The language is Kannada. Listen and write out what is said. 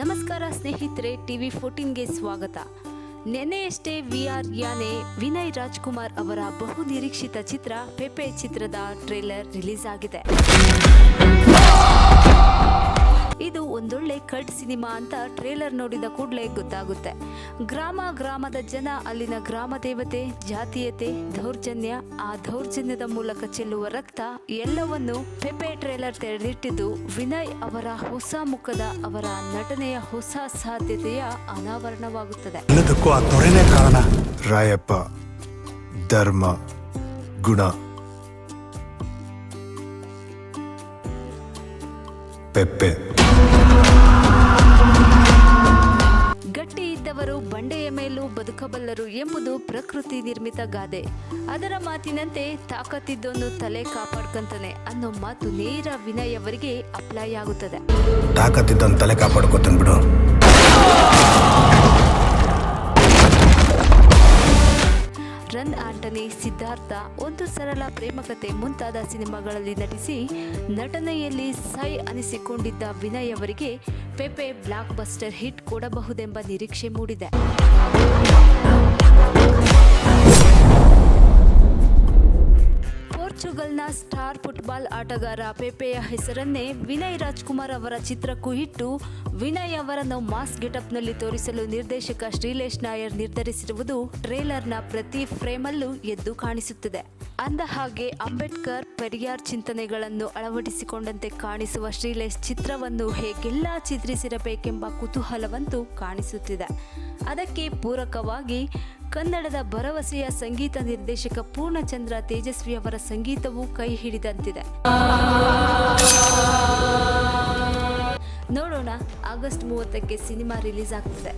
ನಮಸ್ಕಾರ ಸ್ನೇಹಿತರೆ ಟಿ ವಿ ಫೋರ್ಟೀನ್ಗೆ ಸ್ವಾಗತ. ನೆನೆಯಷ್ಟೇ ವಿ ಆರ್ ಯಾನೆ, ವಿನಯ್ ರಾಜ್ಕುಮಾರ್ ಅವರ ಬಹು ನಿರೀಕ್ಷಿತ ಚಿತ್ರ ಪೆಪೆ ಚಿತ್ರದ ಟ್ರೇಲರ್ ರಿಲೀಸ್ ಆಗಿದೆ ಕಟ್ ಸಿನಿಮಾ ಅಂತ ಟ್ರೇಲರ್ ನೋಡಿದ ಕೂಡಲೇ ಗೊತ್ತಾಗುತ್ತೆ. ಗ್ರಾಮ ಗ್ರಾಮದ ಜನ ಅಲ್ಲಿನ ಗ್ರಾಮ ದೇವತೆ, ಜಾತೀಯತೆ, ದೌರ್ಜನ್ಯ, ಆ ದೌರ್ಜನ್ಯದ ಮೂಲಕ ಚೆಲ್ಲುವ ರಕ್ತ ಎಲ್ಲವನ್ನು ಪೆಪೆ ಟ್ರೇಲರ್ ತೆರೆದಿಟ್ಟಿದ್ದು ವಿನಯ್ ಅವರ ಹೊಸ ಮುಖದ ಅವರ ನಟನೆಯ ಹೊಸ ಸಾಧ್ಯತೆಯ ಅನಾವರಣವಾಗುತ್ತದೆ. ಕಾರಣ ರಾಯಪ್ಪ. ಧರ್ಮ, ಗುಣ. ಪೆಪ್ಪೆ ಗಟ್ಟಿ ಇದ್ದವರು ಬಂಡೆಯ ಮೇಲೂ ಬದುಕಬಲ್ಲರು ಎಂಬುದು ಪ್ರಕೃತಿ ನಿರ್ಮಿತ ಗಾದೆ. ಅದರ ಮಾತಿನಂತೆ ತಾಕತ್ತಿದ್ದೊಂದು ತಲೆ ಕಾಪಾಡ್ಕಂತಾನೆ ಅನ್ನೋ ಮಾತು ನೇರ ವಿನಯ್ ಅವರಿಗೆ ಅಪ್ಲೈ ಆಗುತ್ತದೆ. ತಾಕತ್ತಿದ್ದೊಂದು ತಲೆ ಕಾಪಾಡ್ಕೊತನ್ಬಿಡು ರನ್ ಆಂಟನಿ ಸಿದ್ಧಾರ್ಥ ಒಂದು ಸರಳ ಪ್ರೇಮಕತೆ ಮುಂತಾದ ಸಿನಿಮಾಗಳಲ್ಲಿ ನಟಿಸಿ ನಟನೆಯಲ್ಲಿ ಸೈ ಅನಿಸಿಕೊಂಡಿದ್ದ ವಿನಯ್ ಅವರಿಗೆ ಪೆಪೆ ಬ್ಲಾಕ್ ಬಸ್ಟರ್ ಹಿಟ್ ಕೊಡಬಹುದೆಂಬ ನಿರೀಕ್ಷೆ ಮೂಡಿದೆ. ಫುಟ್ಬಾಲ್ ಆಟಗಾರ ಪೆಪೆಯ ಹೆಸರನ್ನೇ ವಿನಯ್ ರಾಜ್ಕುಮಾರ್ ಅವರ ಚಿತ್ರಕ್ಕೂ ಇಟ್ಟು, ವಿನಯ್ ಅವರನ್ನು ಮಾಸ್ ಗೆಟಪ್ನಲ್ಲಿ ತೋರಿಸಲು ನಿರ್ದೇಶಕ ಶ್ರೀಲೇಶ್ ನಾಯರ್ ನಿರ್ಧರಿಸಿರುವುದು ಟ್ರೇಲರ್ನ ಪ್ರತಿ ಫ್ರೇಮಲ್ಲೂ ಎದ್ದು ಕಾಣಿಸುತ್ತಿದೆ. ಅಂದ ಹಾಗೆ ಅಂಬೇಡ್ಕರ್ ಪೆರಿಯಾರ್ ಚಿಂತನೆಗಳನ್ನು ಅಳವಡಿಸಿಕೊಂಡಂತೆ ಕಾಣಿಸುವ ಶ್ರೀಲೇಶ್ ಚಿತ್ರವನ್ನು ಹೇಗೆಲ್ಲ ಚಿತ್ರಿಸಿರಬೇಕೆಂಬ ಕುತೂಹಲವಂತೂ ಕಾಣಿಸುತ್ತಿದೆ. ಅದಕ್ಕೆ ಪೂರಕವಾಗಿ ಕನ್ನಡದ ಭರವಸೆಯ ಸಂಗೀತ ನಿರ್ದೇಶಕ ಪೂರ್ಣಚಂದ್ರ ತೇಜಸ್ವಿ ಅವರ ಸಂಗೀತವೂ ಕೈ ಹಿಡಿದಂತಿದೆ. ನೋಡೋಣ, ಆಗಸ್ಟ್ ಮೂವತ್ತಕ್ಕೆ ಸಿನಿಮಾ ರಿಲೀಸ್ ಆಗ್ತಿದೆ.